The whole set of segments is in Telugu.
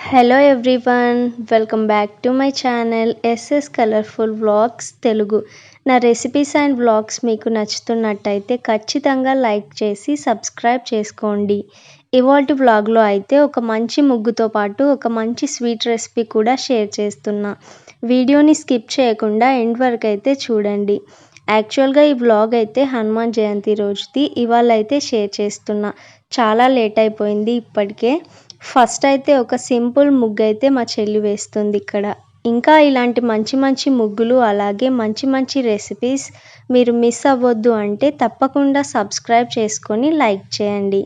Hello everyone welcome back to my channel SS colourful vlogs Telugu నా రెసిపీస్ అండ్ వ్లాగ్స్ మీకు నచ్చుతున్నట్టయితే ఖచ్చితంగా లైక్ చేసి సబ్స్క్రైబ్ చేసుకోండి. ఇవాల్టి వ్లాగ్లో అయితే ఒక మంచి ముగ్గుతో పాటు ఒక మంచి స్వీట్ రెసిపీ కూడా షేర్ చేస్తున్నా. వీడియోని స్కిప్ చేయకుండా ఎండ్ వరకు అయితే చూడండి. యాక్చువల్గా ఈ వ్లాగ్ అయితే హనుమాన్ జయంతి రోజుది. ఇవాళ అయితే షేర్ చేస్తున్నా. చాలా లేట్ అయిపోయింది ఇప్పటికే. ఫస్ట్ అయితే ఒక సింపుల్ ముగ్గు అయితే మా చెల్లి వేస్తుంది ఇక్కడ. ఇంకా ఇలాంటి మంచి మంచి ముగ్గులు అలాగే మంచి మంచి రెసిపీస్ మీరు మిస్ అవ్వద్దు అంటే తప్పకుండా సబ్స్క్రైబ్ చేసుకొని లైక్ చేయండి.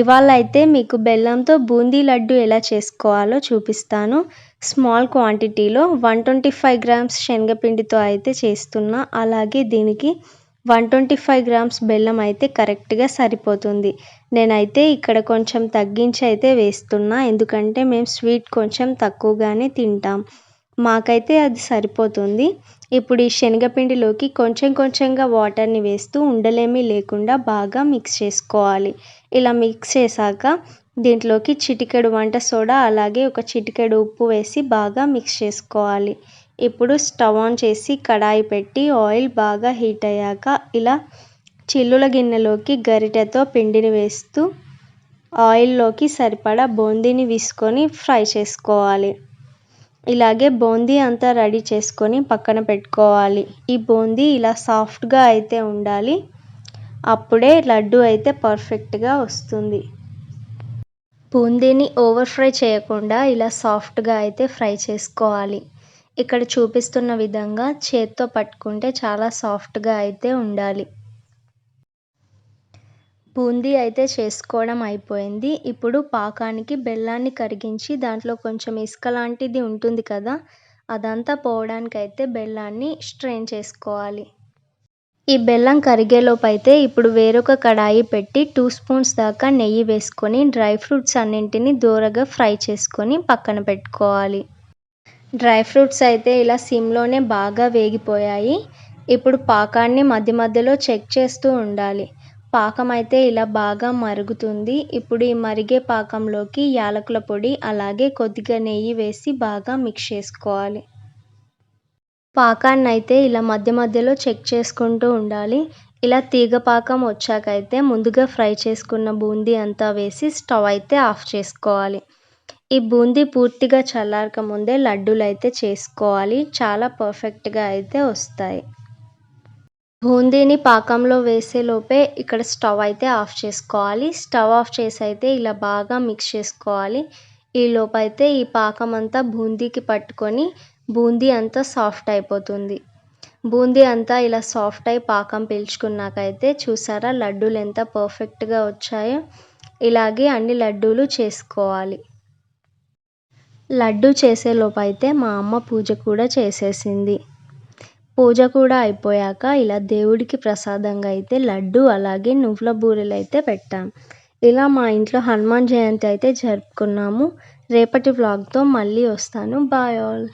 ఇవాళ అయితే మీకు బెల్లంతో బూందీ లడ్డు ఎలా చేసుకోవాలో చూపిస్తాను. స్మాల్ క్వాంటిటీలో వన్ ట్వంటీ ఫైవ్ గ్రామ్స్ శనగపిండితో అయితే చేస్తున్నా. అలాగే దీనికి వన్ ట్వంటీ ఫైవ్ గ్రామ్స్ బెల్లం అయితే కరెక్ట్గా సరిపోతుంది. నేనైతే ఇక్కడ కొంచెం తగ్గించి అయితే వేస్తున్నా. ఎందుకంటే మేము స్వీట్ కొంచెం తక్కువగానే తింటాం. మాకైతే అది సరిపోతుంది. ఇప్పుడు ఈ శనగపిండిలోకి కొంచెం కొంచెంగా వాటర్ని వేస్తూ ఉండలేమీ లేకుండా బాగా మిక్స్ చేసుకోవాలి. ఇలా మిక్స్ చేశాక దీంట్లోకి చిటికెడు వంట సోడా అలాగే ఒక చిటికెడు ఉప్పు వేసి బాగా మిక్స్ చేసుకోవాలి. ఇప్పుడు స్టవ్ ఆన్ చేసి కడాయి పెట్టి ఆయిల్ బాగా హీట్ అయ్యాక ఇలా చిల్లుల గిన్నెలోకి గరిటెతో పిండిని వేస్తూ ఆయిల్లోకి సరిపడా బూందీని వేసుకొని ఫ్రై చేసుకోవాలి. ఇలాగే బూందీ అంతా రెడీ చేసుకొని పక్కన పెట్టుకోవాలి. ఈ బూందీ ఇలా సాఫ్ట్గా అయితే ఉండాలి. అప్పుడే లడ్డు అయితే పర్ఫెక్ట్గా వస్తుంది. బూందీని ఓవర్ ఫ్రై చేయకుండా ఇలా సాఫ్ట్గా అయితే ఫ్రై చేసుకోవాలి. ఇక్కడ చూపిస్తున్న విధంగా చేత్తో పట్టుకుంటే చాలా సాఫ్ట్గా అయితే ఉండాలి. బూందీ అయితే చేసుకోవడం అయిపోయింది. ఇప్పుడు పాకానికి బెల్లాన్ని కరిగించి దాంట్లో కొంచెం ఇసుక లాంటిది ఉంటుంది కదా అదంతా పోవడానికి అయితే బెల్లాన్ని స్ట్రెయిన్ చేసుకోవాలి. ఈ బెల్లం కరిగేలోపు అయితే ఇప్పుడు వేరొక కడాయి పెట్టి టూ స్పూన్స్ దాకా నెయ్యి వేసుకొని డ్రై ఫ్రూట్స్ అన్నింటినీ దూరగా ఫ్రై చేసుకొని పక్కన పెట్టుకోవాలి. డ్రై ఫ్రూట్స్ అయితే ఇలా సిమ్లోనే బాగా వేగిపోయాయి. ఇప్పుడు పాకాన్ని మధ్య మధ్యలో చెక్ చేస్తూ ఉండాలి. పాకం అయితే ఇలా బాగా మరుగుతుంది. ఇప్పుడు ఈ మరిగే పాకంలోకి యాలకుల పొడి అలాగే కొద్దిగా నెయ్యి వేసి బాగా మిక్స్ చేసుకోవాలి. పాకాన్ని అయితే ఇలా మధ్య మధ్యలో చెక్ చేసుకుంటూ ఉండాలి. ఇలా తీగ పాకం వచ్చాకైతే ముందుగా ఫ్రై చేసుకున్న బూందీ అంతా వేసి స్టవ్ అయితే ఆఫ్ చేసుకోవాలి. ఈ బూందీ పూర్తిగా చల్లారక ముందే లడ్డూలు అయితే చేసుకోవాలి. చాలా పర్ఫెక్ట్గా అయితే వస్తాయి. బూందీని పాకంలో వేసేలోపే ఇక్కడ స్టవ్ అయితే ఆఫ్ చేసుకోవాలి. స్టవ్ ఆఫ్ చేసి అయితే ఇలా బాగా మిక్స్ చేసుకోవాలి. ఈ లోపైతే ఈ పాకం అంతా బూందీకి పట్టుకొని బూందీ అంతా సాఫ్ట్ అయిపోతుంది. బూందీ అంతా ఇలా సాఫ్ట్ అయి పాకం పీల్చుకున్నాకైతే చూసారా లడ్డూలు ఎంత పర్ఫెక్ట్గా వచ్చాయో. ఇలాగే అన్ని లడ్డూలు చేసుకోవాలి. లడ్డు చేసేలోపు అయితే మా అమ్మ పూజ కూడా చేసేసింది. పూజ కూడా అయిపోయాక ఇలా దేవుడికి ప్రసాదంగా అయితే లడ్డు అలాగే నువ్వుల బూరెలు అయితే పెట్టాం. ఇలా మా ఇంట్లో హనుమాన్ జయంతి అయితే జరుపుకున్నాము. రేపటి వ్లాగ్తో మళ్ళీ వస్తాను. Bye all